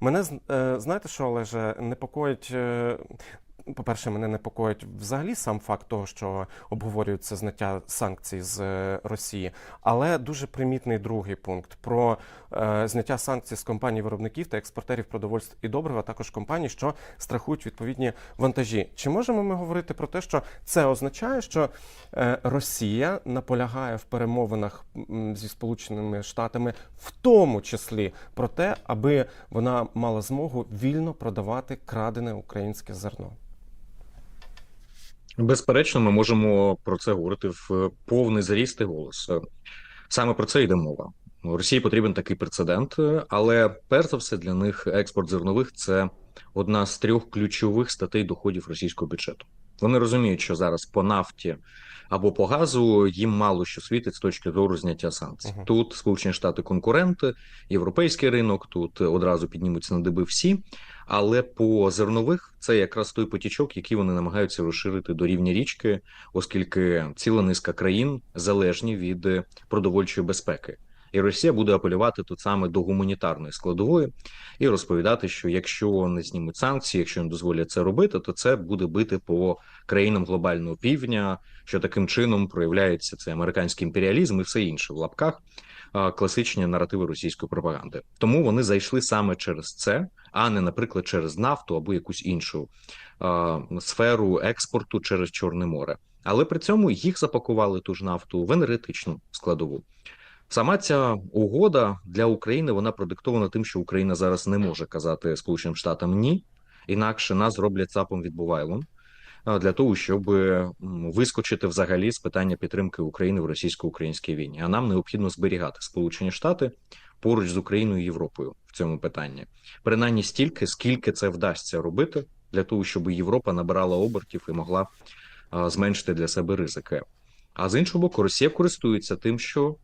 Мене е, знаєте, що Олеже, непокоїть. е, По-перше, мене непокоїть взагалі сам факт того, що обговорюється зняття санкцій з е, Росії, але дуже примітний другий пункт про зняття санкцій з компаній виробників та експортерів продовольств і добрива, також компаній, що страхують відповідні вантажі. Чи можемо ми говорити про те, що це означає, що е, Росія наполягає в перемовинах зі Сполученими Штатами, в тому числі про те, аби вона мала змогу вільно продавати крадене українське зерно? Безперечно, ми можемо про це говорити в повний зріст і голос. Саме про це йде мова. Росії потрібен такий прецедент, але перш за все для них експорт зернових це одна з трьох ключових статей доходів російського бюджету. Вони розуміють, що зараз по нафті або по газу їм мало що світить з точки зору зняття санкцій. Мгм. Тут Сполучені Штати конкуренти, європейський ринок, тут одразу піднімуться на диби всі. Але по зернових це якраз той потічок, який вони намагаються розширити до рівня річки, оскільки ціла низка країн залежні від е, продовольчої безпеки. І Росія буде апелювати тут саме до гуманітарної складової і розповідати, що якщо не знімуть санкції, якщо не дозволять це робити, то це буде бити по країнам глобального півдня, що таким чином проявляється цей американський імперіалізм і все інше в лапках класичні наративи російської пропаганди. Тому вони зайшли саме через це, а не, наприклад, через нафту або якусь іншу а, сферу експорту через Чорне море. Але при цьому їх запакували ту ж нафту в енергетичну складову. Сама ця угода для України вона продиктована тим, що Україна зараз не може казати Сполученим Штатам ні, інакше нас зроблять цапом відбувайлом для того, щоб вискочити взагалі з питання підтримки України в російсько-українській війні. А нам необхідно зберігати Сполучені Штати поруч з Україною і Європою в цьому питанні, принаймні стільки, скільки це вдасться робити, для того, щоб Європа набирала обертів і могла зменшити для себе ризики. А з іншого боку, Росія користується тим, що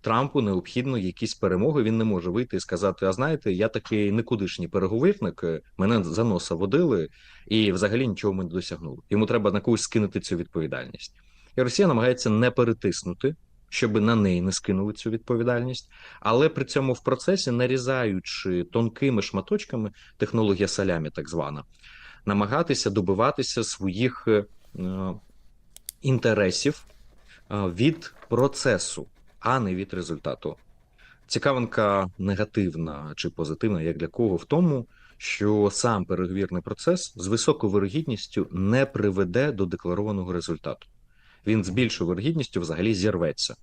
Трампу необхідно якісь перемоги. Він не може вийти і сказати: А знаєте, я такий никудишній переговірник, е, мене за носа водили, і взагалі нічого ми не досягнули. Йому треба на когось скинути цю відповідальність. І Росія намагається не перетиснути, щоб на неї не скинули цю відповідальність, але при цьому в процесі нарізаючи тонкими шматочками технологія салямі, так звана, намагатися добиватися своїх е, е, інтересів е, від процесу, а не від результату. Цікавинка негативна чи позитивна, як для кого, в тому, що сам переговірний процес з високою вирогідністю не приведе до декларованого результату. Він з більшою вирогідністю взагалі зірветься.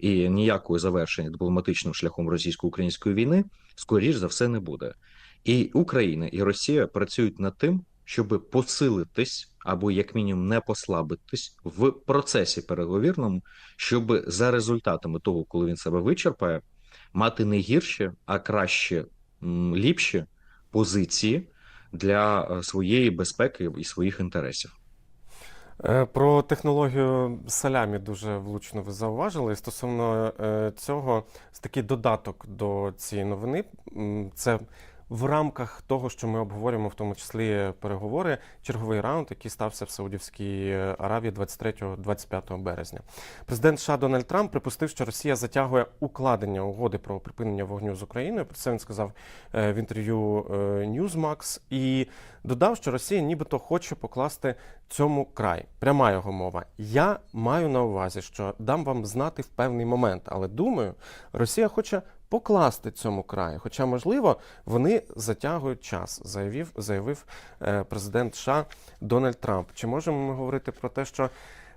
І ніякого завершення дипломатичним шляхом російсько-української війни, скоріш за все, не буде. І Україна і Росія працюють над тим, щоб посилитись або як мінімум не послабитись в процесі переговірному, щоб за результатами того, коли він себе вичерпає, мати не гірше, а краще, ліпші позиції для е, своєї безпеки і своїх інтересів. Е, Про технологію салямі дуже влучно ви зауважили. І Стосовно е, цього, такий додаток до цієї новини. Це в рамках того, що ми обговорюємо, в тому числі переговори, черговий раунд, який стався в Саудівській Аравії 23-25 березня. Президент США Дональд Трамп припустив, що Росія затягує укладення угоди про припинення вогню з Україною. Про це він сказав е, в інтерв'ю е, Newsmax і додав, що Росія нібито хоче покласти цьому край. Пряма його мова. Я маю на увазі, що дам вам знати в певний момент, але думаю, Росія хоче покласти цьому краю. Хоча, можливо, вони затягують час, заявив, заявив е, президент США Дональд Трамп. Чи можемо ми говорити про те, що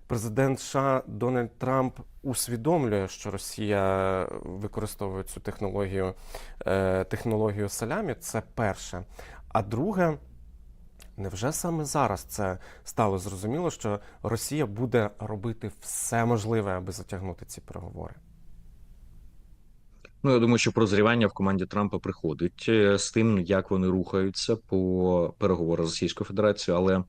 президент США Дональд Трамп усвідомлює, що Росія використовує цю технологію, е, технологію салямі? Це перше. А друге. Невже саме зараз це стало зрозуміло, що Росія буде робити все можливе, аби затягнути ці переговори? Ну, я думаю, що прозрівання в команді Трампа приходить е, з тим, як вони рухаються по переговорах з Російською Федерацією, але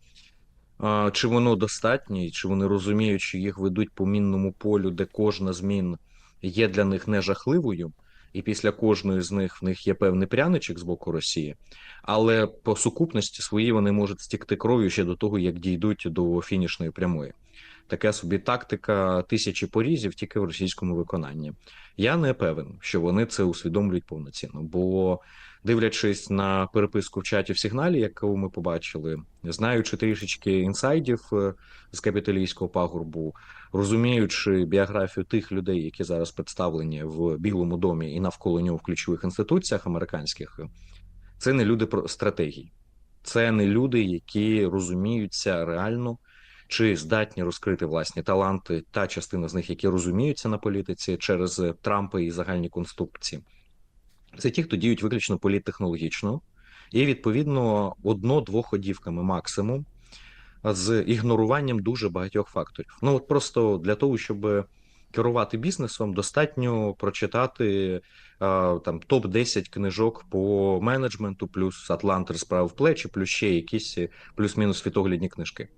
а, чи воно достатнє, чи вони розуміють, що їх ведуть по мінному полю, де кожна змін є для них не жахливою, і після кожної з них в них є певний пряничок з боку Росії, але по сукупності своїй вони можуть стікти кров'ю ще до того, як дійдуть до фінішної прямої. Така собі тактика тисячі порізів тільки в російському виконанні. Я не певен, що вони це усвідомлюють повноцінно, бо дивлячись на переписку в чаті в сигналі, яку ми побачили, знаючи трішечки інсайдів е, з капіталійського пагорбу, розуміючи біографію тих людей, які зараз представлені в Білому домі і навколо нього в ключових інституціях американських, це не люди про стратегії, це не люди, які розуміються реально. Чи здатні розкрити власні таланти, та частина з них, які розуміються на політиці через Трампа і загальні конструкції, це ті, хто діють виключно політтехнологічно, і відповідно одно-двоходівками максимум з ігноруванням дуже багатьох факторів. Ну от просто для того, щоб керувати бізнесом, достатньо прочитати там топ 10 книжок по менеджменту, плюс Атлант розправив плечі, плюс ще якісь плюс-мінус світоглядні книжки.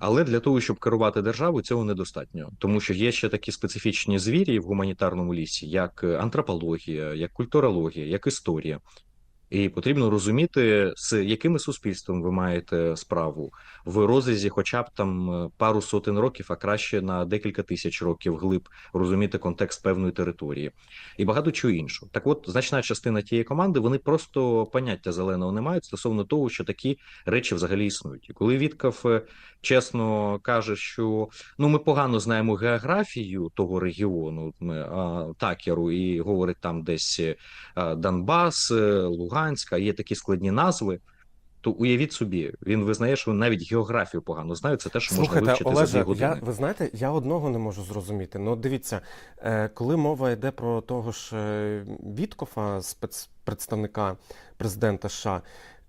Але для того, щоб керувати державою, цього недостатньо, тому що є ще такі специфічні звірі в гуманітарному лісі, як антропологія, як культурологія, як історія. І потрібно розуміти, з якими суспільством ви маєте справу в розрізі, хоча б там е, пару сотень років, а краще на декілька тисяч років глиб розуміти контекст певної території і багато чого іншого. Так, от значна частина тієї команди вони просто поняття зеленого не мають стосовно того, що такі речі взагалі існують. І коли Віткав е, чесно каже, що ну ми погано знаємо географію того регіону Такеру, і говорить там десь а, Донбас, е, Луганська, є такі складні назви. То уявіть собі, він визнає, що навіть географію погано знає. Це те, що можна Слухайте, вивчити за дві години. я, ви знаєте, я одного не можу зрозуміти. Ну, дивіться, е, коли мова йде про того ж е, Віткофа, спецпредставника президента США,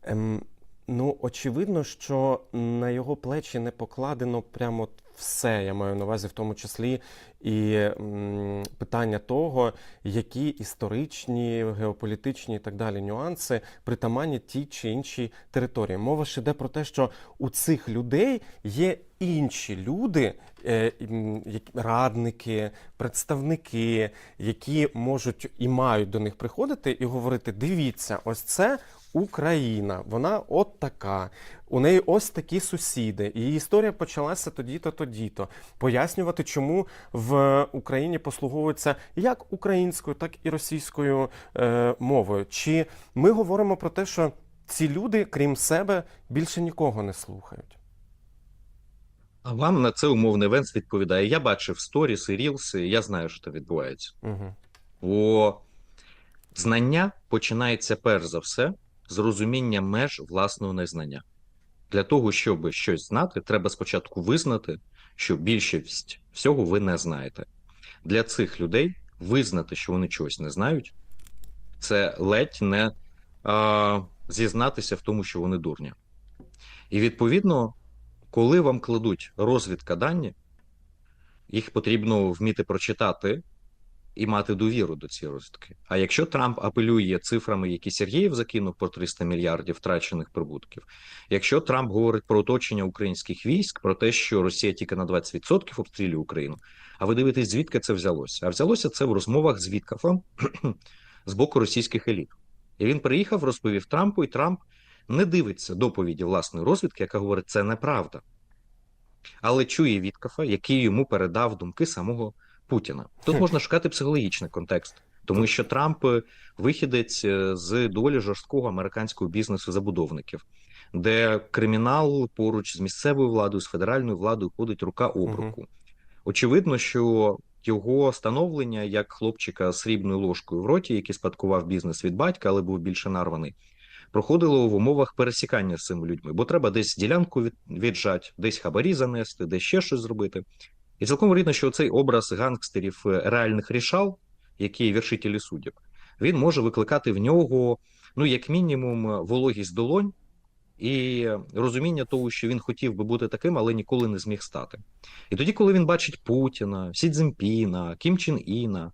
ем, ну, очевидно, що на його плечі не покладено прямо все, я маю на увазі, в тому числі і питання того, які історичні, геополітичні і так далі нюанси притаманні тій чи іншій території. Мова ж йде про те, що у цих людей є інші люди, е, радники, представники, які можуть і мають до них приходити і говорити: дивіться, ось це. Україна, вона от така. У неї ось такі сусіди. Її історія почалася тоді-то, тоді-то. Пояснювати, чому в Україні послуговуються як українською, так і російською е, мовою. Чи ми говоримо про те, що ці люди, крім себе, більше нікого не слухають? А вам на це умовний Венс відповідає: я бачив сторіс і рілси, я знаю, що там відбувається. Угу. Бо знання починається перш за все з розуміння меж власного незнання. Для того, щоб щось знати, треба спочатку визнати, що більшість всього ви не знаєте. Для цих людей визнати, що вони чогось не знають, це ледь не а, зізнатися в тому, що вони дурні. І відповідно, коли вам кладуть розвідка дані, їх потрібно вміти прочитати і мати довіру до цієї розвідки. А якщо Трамп апелює цифрами, які Сергієв закинув про 300 мільярдів втрачених прибутків, якщо Трамп говорить про оточення українських військ, про те, що Росія тільки на 20% обстрілює Україну, а ви дивитесь, звідки це взялося? А взялося це в розмовах з Віткафом з боку російських еліт. І він приїхав, розповів Трампу, і Трамп не дивиться доповіді власної розвідки, яка говорить, це неправда. Але чує Віткафа, який йому передав думки самого Путіна. Тут можна шукати психологічний контекст, тому що Трамп е, вихідець е, з доволі жорсткого американського бізнесу забудовників, де кримінал поруч з місцевою владою, з федеральною владою ходить рука об руку. Очевидно, що його становлення як хлопчика з срібною ложкою в роті, який спадкував бізнес від батька, але був більше нарваний, проходило в умовах пересікання з цими людьми, бо треба десь ділянку від, віджати, десь хабарі занести, десь ще щось зробити. І цілком вірно, що цей образ гангстерів е, реальних рішал, які вершителі суддів, він може викликати в нього, ну, як мінімум, вологість долонь і розуміння того, що він хотів би бути таким, але ніколи не зміг стати. І тоді, коли він бачить Путіна, Сі Цзіньпіна, Кім Чен Іна,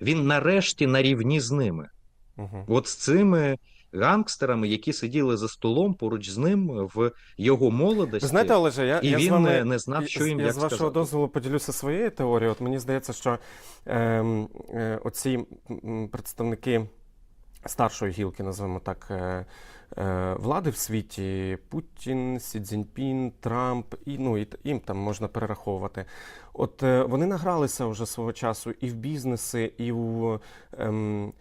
він нарешті на рівні з ними. Угу. От з цими гангстерами, які сиділи за столом поруч з ним в його молодості. Знаєте, Олеже, я, і я він з вами не- знав, що їм я як з вашого сказати. дозволу поділюся своєю теорією. От мені здається, що ем, е, оці представники старшої гілки, називаємо так, е, е, влади в світі, Путін, Сі Цзіньпін, Трамп, і ну і їм там можна перераховувати. От е, вони награлися вже свого часу і в бізнеси, і в ем,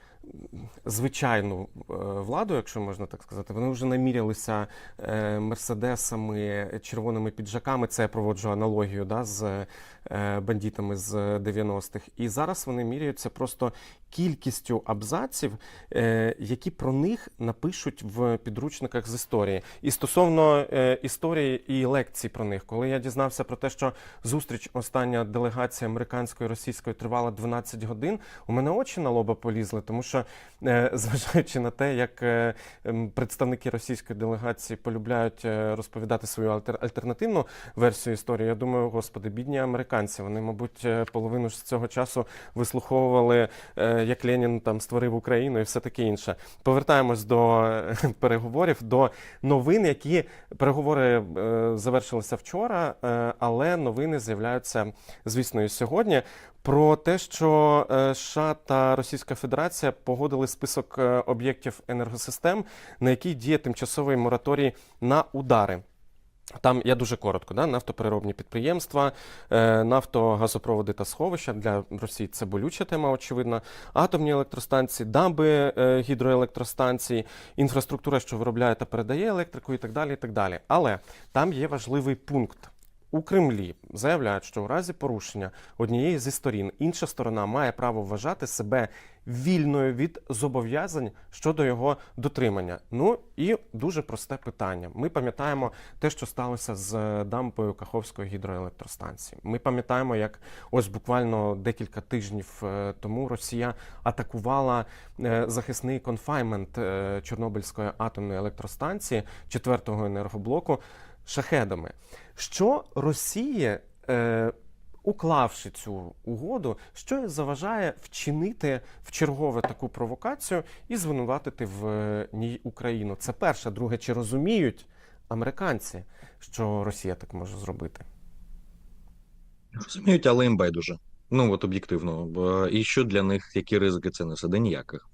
звичайну е, владу, якщо можна так сказати, вони вже намірялися е, мерседесами, червоними піджаками. Це я проводжу аналогію да, з е, бандитами з 90-х. І зараз вони міряються просто кількістю абзаців, е, які про них напишуть в підручниках з історії. І стосовно е, історії і лекцій про них, коли я дізнався про те, що зустріч остання делегації американської і російської тривала 12 годин, у мене очі на лоба полізли, тому що, е, зважаючи на те, як представники російської делегації полюбляють розповідати свою альтер- альтернативну версію історії, я думаю, господи, бідні американці. Вони, мабуть, половину з цього часу вислуховували, як Ленін там створив Україну і все таке інше. Повертаємось до е, переговорів, до новин, які переговори е, завершилися вчора, е, але новини з'являються, звісно, і сьогодні. Про те, що США та Російська Федерація погодили список об'єктів енергосистем, на який діє тимчасовий мораторій на удари. Там я дуже коротко, да? нафтопереробні підприємства, е, нафтогазопроводи та сховища для Росії це болюча тема, очевидно. Атомні електростанції, дамби е, гідроелектростанції, інфраструктура, що виробляє та передає електрику, і так далі. І так далі. Але там є важливий пункт. У Кремлі заявляють, що у разі порушення однієї зі сторін інша сторона має право вважати себе вільною від зобов'язань щодо його дотримання. Ну і дуже просте питання. Ми пам'ятаємо те, що сталося з дамбою Каховської гідроелектростанції. Ми пам'ятаємо, як ось буквально декілька тижнів е, тому Росія атакувала е, захисний конфаймент е, Чорнобильської атомної електростанції четвертого енергоблоку шахедами. Що Росії, е, уклавши цю угоду, що заважає вчинити в чергове таку провокацію і звинуватити в е, ній Україну? Це перше. Друге, чи розуміють американці, що Росія так може зробити? Розуміють, але їм байдуже. Ну от об'єктивно. І що для них, які ризики це несе? Да ніяких.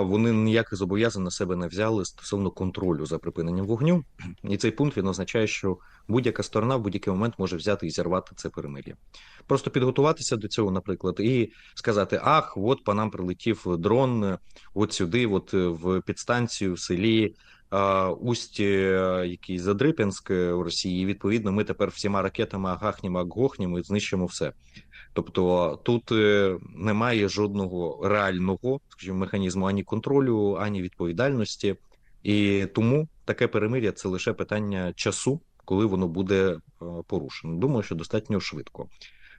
Вони ніяких зобов'язань на себе не взяли стосовно контролю за припиненням вогню. І цей пункт він означає, що будь-яка сторона в будь-який момент може взяти і зірвати це перемир'я. Просто підготуватися до цього, наприклад, і сказати: Ах, от по нам прилетів дрон, от сюди, от е, в підстанцію в селі. Усть, е, який Задрип'янськ е, у Росії, і відповідно, ми тепер всіма ракетами агахнімо, агохнімо і знищимо все. Тобто тут е, немає жодного реального скажімо, механізму ані контролю, ані відповідальності, і тому таке перемир'я це лише питання часу, коли воно буде е, порушено. Думаю, що достатньо швидко.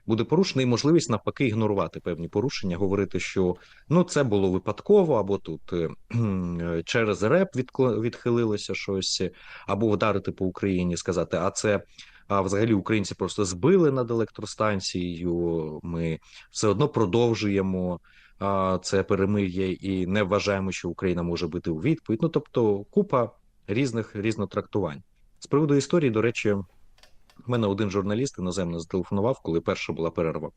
Буде порушено і можливість навпаки ігнорувати певні порушення, говорити, що ну це було випадково, або тут е, через реп відхилилося щось, або вдарити по Україні, сказати, а це а взагалі українці просто збили над електростанцією. Ми все одно продовжуємо а, це перемир'я і не вважаємо, що Україна може бути у відповідь. Ну тобто, купа різних різнотрактувань. З приводу історії, до речі, мене один журналіст іноземний зателефонував, коли перша була перерва.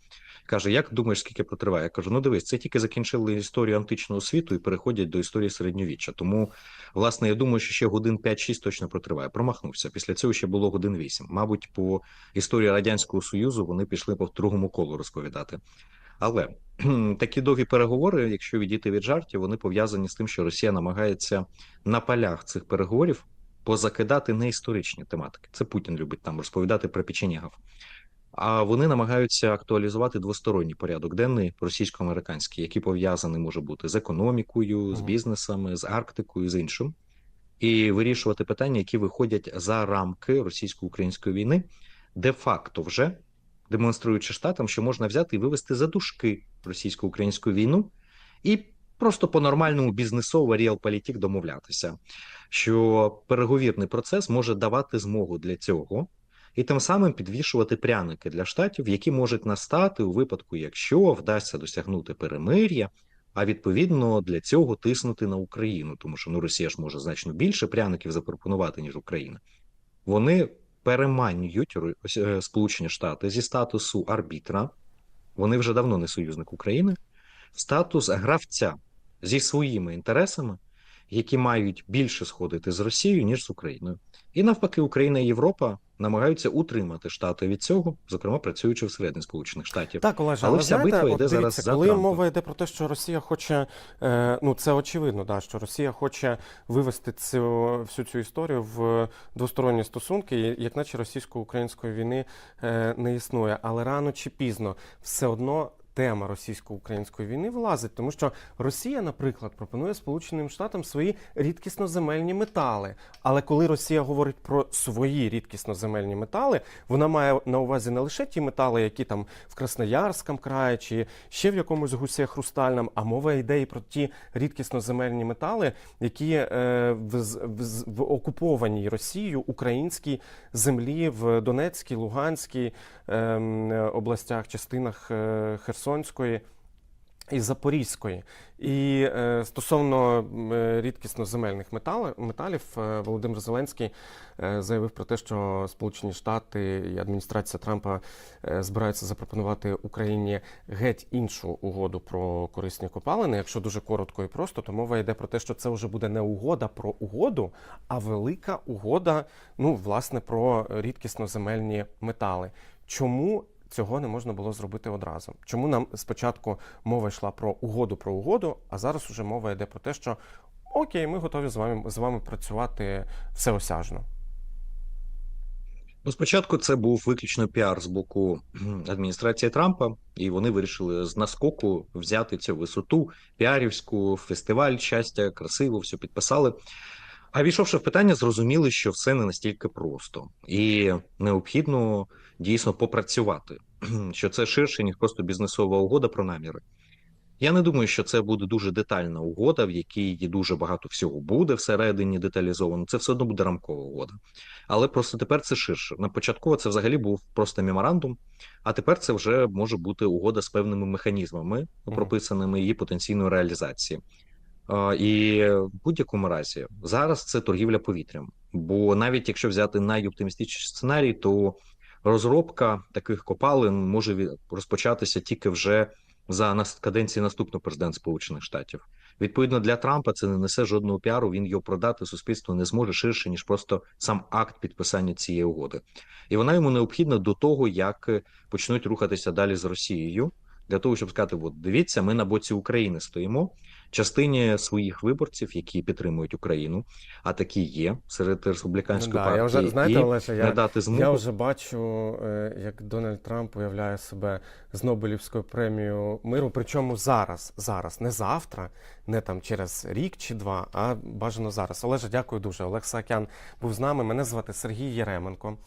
Каже: Як думаєш, скільки протриває? Я кажу: ну дивись, це тільки закінчили історію античного світу і переходять до історії середньовіччя. Тому, власне, я думаю, що ще годин 5-6 точно протриває. Промахнувся. Після цього ще було годин 8. Мабуть, по історії радянського союзу вони пішли по другому колу розповідати. Але такі довгі переговори, якщо відійти від жартів, вони пов'язані з тим, що Росія намагається на полях цих переговорів позакидати неісторичні тематики. Це Путін любить там розповідати про печенєгів. А вони намагаються актуалізувати двосторонній порядок денний російсько-американський, який пов'язаний може бути з економікою, з бізнесами, з Арктикою, з іншим, і вирішувати питання, які виходять за рамки російсько-української війни, де-факто вже демонструючи штатам, що можна взяти і вивести за дужки російсько-українську війну і просто по нормальному бізнесово реалполітік домовлятися, що переговірний процес може давати змогу для цього. І тим самим підвішувати пряники для штатів, які можуть настати у випадку, якщо вдасться досягнути перемир'я, а відповідно для цього тиснути на Україну, тому що ну Росія ж може значно більше пряників запропонувати ніж Україна. Вони переманюють е, Сполучені Штати зі статусу арбітра. Вони вже давно не союзник України, в статус гравця зі своїми інтересами які мають більше сходити з Росією ніж з Україною. І навпаки, Україна і Європа намагаються утримати штати від цього, зокрема працюючи всередині Сполучених Штатів. Так, Олеже, Але але, вся знаєте, битва от йде зараз дивіться, за коли Трампа. мова йде про те, що Росія хоче, е, ну це очевидно, да, що Росія хоче вивести цю всю цю історію в двосторонні стосунки, як наче російсько-української війни е, не існує. Але рано чи пізно все одно. Тема російсько-української війни вилазить, тому що Росія, наприклад, пропонує Сполученим Штатам свої рідкісноземельні метали. Але коли Росія говорить про свої рідкісноземельні метали, вона має на увазі не лише ті метали, які там в Красноярському краї чи ще в якомусь гусі хрустальному, а мова йде і про ті рідкісноземельні метали, які е, в, в, в окупованій Росією українській землі в Донецькій, Луганській ем, е, областях, частинах е, Херсонської. І Запорізької. І е, стосовно е, рідкісноземельних метали, металів, е, Володимир Зеленський е, заявив про те, що Сполучені Штати і адміністрація Трампа е, збираються запропонувати Україні геть іншу угоду про корисні копалини. Якщо дуже коротко і просто, то мова йде про те, що це вже буде не угода про угоду, а велика угода, ну, власне, про рідкісноземельні метали. Чому цього не можна було зробити одразу? Чому нам спочатку мова йшла про угоду про угоду, а зараз уже мова йде про те, що окей, ми готові з вами з вами працювати всеосяжно. Ну, спочатку це був виключно піар з боку адміністрації Трампа, і вони вирішили з наскоку взяти цю висоту піарівську, фестиваль щастя, красиво, все підписали. А війшовши в питання, зрозуміли, що все не настільки просто, і необхідно дійсно попрацювати, що це ширше, ніж просто бізнесова угода про наміри. Я не думаю, що це буде дуже детальна угода, в якій дуже багато всього буде всередині деталізовано. Це все одно буде рамкова угода. Але просто тепер це ширше. На початково це взагалі був просто меморандум, а тепер це вже може бути угода з певними механізмами, прописаними її потенційної реалізації. І в будь-якому разі зараз це торгівля повітрям. Бо навіть якщо взяти найоптимістичніший сценарій, то розробка таких копалин може розпочатися тільки вже за каденції наступного президента Сполучених Штатів. Відповідно для Трампа це не несе жодного піару. Він його продати суспільству не зможе ширше ніж просто сам акт підписання цієї угоди, і вона йому необхідна до того, як е, почнуть рухатися далі з Росією, для того, щоб сказати: от дивіться, ми на боці України стоїмо. Частині своїх виборців, які підтримують Україну, а такі є серед республіканської Ну да, партії, я вже знаєте, і Олеже, я, надати змогу я вже бачу, е, як Дональд Трамп уявляє себе з Нобелівською премією миру. Причому зараз, зараз, не завтра, не там через рік чи два, а бажано зараз. Олеже, дякую дуже. Олег Саакян був з нами. Мене звати Сергій Єременко.